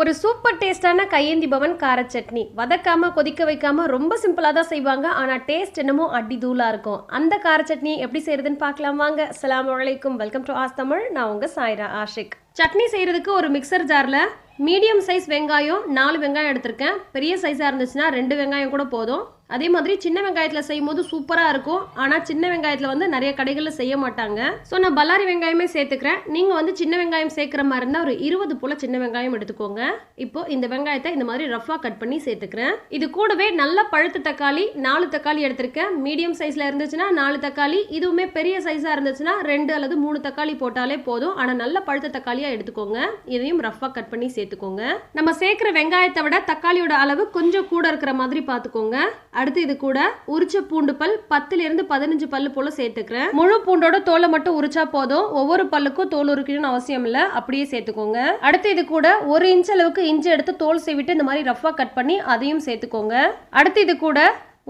ஒரு சூப்பர் டேஸ்டான கையேந்தி பவன் கார சட்னி. வதக்காம கொதிக்க வைக்காம ரொம்ப சிம்பிளாக தான் செய்வாங்க. ஆனால் டேஸ்ட் என்னமோ அடி தூளாக இருக்கும். அந்த கார சட்னி எப்படி செய்யறதுன்னு பார்க்கலாம் வாங்க. அஸ்லாம் வலைக்கும் வெல்கம் டு ஆஸ் தமிழ். நான் உங்க சாய்ரா ஆஷிக். சட்னி செய்யறதுக்கு ஒரு மிக்சர் ஜாரில் மீடியம் சைஸ் வெங்காயம் நாலு வெங்காயம் எடுத்திருக்கேன். பெரிய சைஸாக இருந்துச்சுன்னா ரெண்டு வெங்காயம் கூட போதும். அதே மாதிரி சின்ன வெங்காயத்தில் செய்யும் போது சூப்பராக இருக்கும். ஆனால் சின்ன வெங்காயத்தில் வந்து நிறைய கடைகளில் செய்ய மாட்டாங்க. ஸோ நான் பல்லாரி வெங்காயமே சேர்த்துக்கிறேன். நீங்கள் வந்து சின்ன வெங்காயம் சேர்க்குற மாதிரி இருந்தால் ஒரு இருபது போல் சின்ன வெங்காயம் எடுத்துக்கோங்க. இப்போ இந்த வெங்காயத்தை இந்த மாதிரி ரஃபாக கட் பண்ணி சேர்த்துக்கிறேன். இது கூடவே நல்ல பழுத்த தக்காளி நாலு தக்காளி எடுத்திருக்கேன். மீடியம் சைஸில் இருந்துச்சுன்னா நாலு தக்காளி. இதுவுமே பெரிய சைஸாக இருந்துச்சுன்னா ரெண்டு அல்லது மூணு தக்காளி போட்டாலே போதும். ஆனால் நல்ல பழுத்த தக்காளியாக எடுத்துக்கோங்க. இதையும் ரஃபாக கட் பண்ணி சேர்த்துக்கோங்க. நம்ம சேர்க்குற வெங்காயத்தை விட தக்காளியோட அளவு கொஞ்சம் கூட இருக்கிற மாதிரி பார்த்துக்கோங்க. அடுத்து இது கூட உரிச்ச பூண்டு பல் பத்துல இருந்து பதினஞ்சு பல்லு போல சேர்த்துக்கிறேன். முழு பூண்டோட தோலை மட்டும் உரிச்சா போதும். ஒவ்வொரு பல்லுக்கும் தோல் உரிக்கணும்னு அவசியம் இல்லை. அப்படியே சேர்த்துக்கோங்க. அடுத்து இது கூட ஒரு இன்ச் அளவுக்கு இஞ்சி எடுத்து தோல் செய்விட்டு இந்த மாதிரி ரஃபா கட் பண்ணி அதையும் சேர்த்துக்கோங்க. அடுத்து இது கூட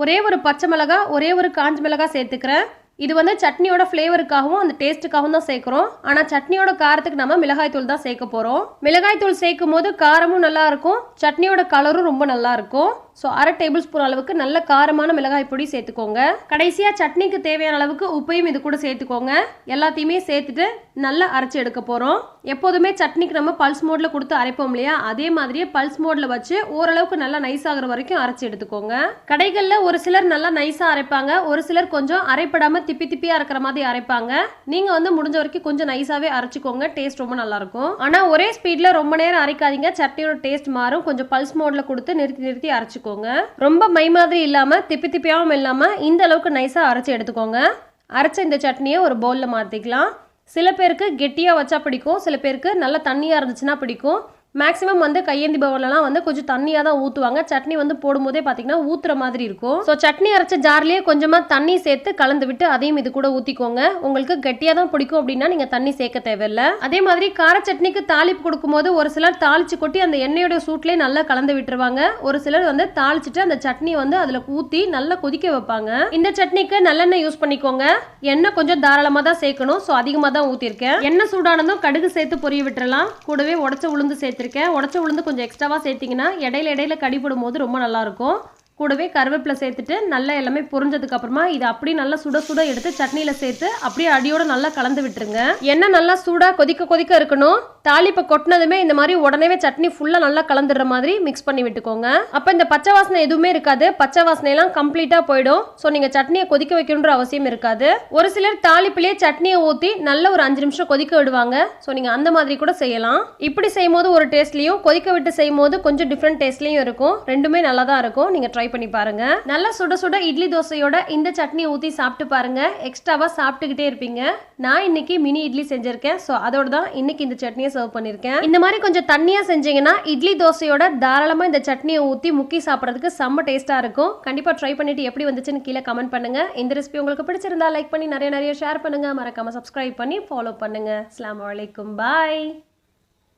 ஒரே ஒரு பச்சை மிளகா ஒரே ஒரு காஞ்ச மிளகா சேர்த்துக்கிறேன். இது வந்து சட்னியோட ஃப்ளேவருக்காகவும் அந்த டேஸ்ட்டுக்காகவும் தான் சேர்க்குறோம். ஆனால் சட்னியோட காரத்துக்கு நம்ம மிளகாய் தூள் தான் சேர்க்க போகிறோம் மிளகாய் தூள் சேர்க்கும் போது காரமும் நல்லா இருக்கும் சட்னியோட கலரும் ரொம்ப நல்லா இருக்கும். ஸோ அரை டேபிள் ஸ்பூன் அளவுக்கு நல்ல காரமான மிளகாய் பொடி சேர்த்துக்கோங்க. கடைசியாக சட்னிக்கு தேவையான அளவுக்கு உப்பையும் இது கூட சேர்த்துக்கோங்க. எல்லாத்தையுமே சேர்த்துட்டு நல்லா அரைச்சி எடுக்க போகிறோம் எப்போதுமே சட்னிக்கு நம்ம பல்ஸ் மோடில் கொடுத்து அரைப்போம் இல்லையா? அதே மாதிரியே பல்ஸ் மோடில் வச்சு ஓரளவுக்கு நல்லா நைஸ் ஆகிற வரைக்கும் அரைச்சி எடுத்துக்கோங்க. கடைகளில் ஒரு சிலர் நல்லா நைஸாக அரைப்பாங்க. ஒரு சிலர் கொஞ்சம் அரைப்படாமல் திப்பி திப்பியாக இருக்கிற மாதிரி அரைப்பாங்க. நீங்கள் வந்து முடிஞ்ச வரைக்கும் கொஞ்சம் நைஸாகவே அரைச்சிக்கோங்க. டேஸ்ட் ரொம்ப நல்லாயிருக்கும் ஆனால் ஒரே ஸ்பீடில் ரொம்ப நேரம் அரைக்காதீங்க. சட்னியோட டேஸ்ட் மாறும். கொஞ்சம் பல்ஸ் மோடில் கொடுத்து நிறுத்தி நிறுத்தி அரைச்சிக்கோங்க. ரொம்ப மை மாதிரி இல்லாமல் திப்பி திப்பியாகவும் இல்லாமல் இந்த அளவுக்கு நைஸாக அரைச்சி எடுத்துக்கோங்க. அரைச்ச இந்த சட்னியை ஒரு பவுலில் மாற்றிக்கலாம் சில பேருக்கு கெட்டியாக வச்சா பிடிக்கும் சில பேருக்கு நல்ல தண்ணியாக இருந்துச்சுன்னா பிடிக்கும். மேக்ஸிமம் வந்து கையேந்தி பவன்லாம் வந்து கொஞ்சம் தண்ணியாக தான் ஊற்றுவாங்க சட்னி வந்து போடும்போதே பார்த்தீங்கன்னா ஊற்றுற மாதிரி இருக்கும். ஸோ சட்னி அரைச்ச ஜார்லேயே கொஞ்சமாக தண்ணி சேர்த்து கலந்து விட்டு அதையும் இது கூட ஊற்றிக்கோங்க உங்களுக்கு கெட்டியாக தான் பிடிக்கும் அப்படின்னா நீங்கள் தண்ணி சேர்க்க தேவையில்ல. அதே மாதிரி கார சட்னிக்கு தாளிப்பு கொடுக்கும்போது ஒரு சிலர் தாளிச்சு கொட்டி அந்த எண்ணெயோட சூட்லேயே நல்லா கலந்து விட்டுருவாங்க. ஒரு சிலர் வந்து தாளிச்சிட்டு அந்த சட்னி வந்து அதில் ஊற்றி நல்லா கொதிக்க வைப்பாங்க. இந்த சட்னிக்கு நல்லெண்ணெய் யூஸ் பண்ணிக்கோங்க. எண்ணெய் கொஞ்சம் தாராளமாக தான் சேர்க்கணும். ஸோ அதிகமாக தான் ஊற்றிருக்கேன் எண்ணெய் சூடானதும் கடுகு சேர்த்து பொரிய விட்டுறலாம். கூடவே உடச்ச உளுந்து சேர்த்துருக்கேன் உடச்ச உளுந்து கொஞ்சம் எக்ஸ்ட்ராவாக சேர்த்திங்கன்னா இடையில இடையில கடிப்படும் போது ரொம்ப நல்லாயிருக்கும் கூடவே கருவேப்பிலை சேர்த்துட்டு நல்லா எல்லாமே பொரிஞ்சதுக்கு அப்புறமா இதை அப்படியே நல்லா சுட சுட எடுத்து சட்னியில் சேர்த்து அப்படியே அடியோட நல்லா கலந்து விட்டுருங்க. எண்ணெய் நல்லா சூடாக கொதிக்க கொதிக்க இருக்கணும். தாளிப்பை கொட்டினதுமே இந்த மாதிரி உடனே சட்னி ஃபுல்லாக நல்லா கலந்துடுற மாதிரி மிக்ஸ் பண்ணி விட்டுக்கோங்க. அப்போ இந்த பச்சை வாசனை எதுவுமே இருக்காது. பச்சை வாசனையெல்லாம் கம்ப்ளீட்டாக போயிடும். ஸோ நீங்கள் சட்னியை கொதிக்க வைக்கணுன்ற அவசியம் இருக்காது. ஒரு சிலர் தாளிப்பிலேயே சட்னியை ஊற்றி நல்ல ஒரு அஞ்சு நிமிஷம் கொதிக்க விடுவாங்க. ஸோ நீங்கள் அந்த மாதிரி கூட செய்யலாம். இப்படி செய்யும் போது ஒரு டேஸ்ட்லையும் கொதிக்க விட்டு செய்யும் போது கொஞ்சம் டிஃப்ரெண்ட் டேஸ்ட்லையும் இருக்கும். ரெண்டுமே நல்லா தான் இருக்கும். நீங்கள் ட்ரை ட்ரை பண்ணி பாருங்க. நல்லா சுட சுட இட்லி தோசையோட இந்த சட்னியை ஊற்றி சாப்பிட்டு பாருங்க. எக்ஸ்ட்ராவாக சாப்பிட்டுக்கிட்டே இருப்பீங்க. நான் இன்னைக்கு மினி இட்லி செஞ்சிருக்கேன். ஸோ அதோட தான் இன்னைக்கு இந்த சட்னியை சர்வ் பண்ணியிருக்கேன். இந்த மாதிரி கொஞ்சம் தண்ணியாக செஞ்சீங்கன்னா இட்லி தோசையோட தாராளமாக இந்த சட்னியை ஊற்றி முக்கி சாப்பிட்றதுக்கு செம்ம டேஸ்ட்டாக இருக்கும். கண்டிப்பாக ட்ரை பண்ணிட்டு எப்படி வந்துச்சுன்னு கீழே கமெண்ட் பண்ணுங்க. இந்த ரெசிபி உங்களுக்கு பிடிச்சிருந்தா லைக் பண்ணி நிறைய நிறைய ஷேர் பண்ணுங்க. மறக்காம சப்ஸ்கிரைப் பண்ணி ஃபாலோ பண்ணுங்க. அஸ்லாம் வலைக்கும் பாய்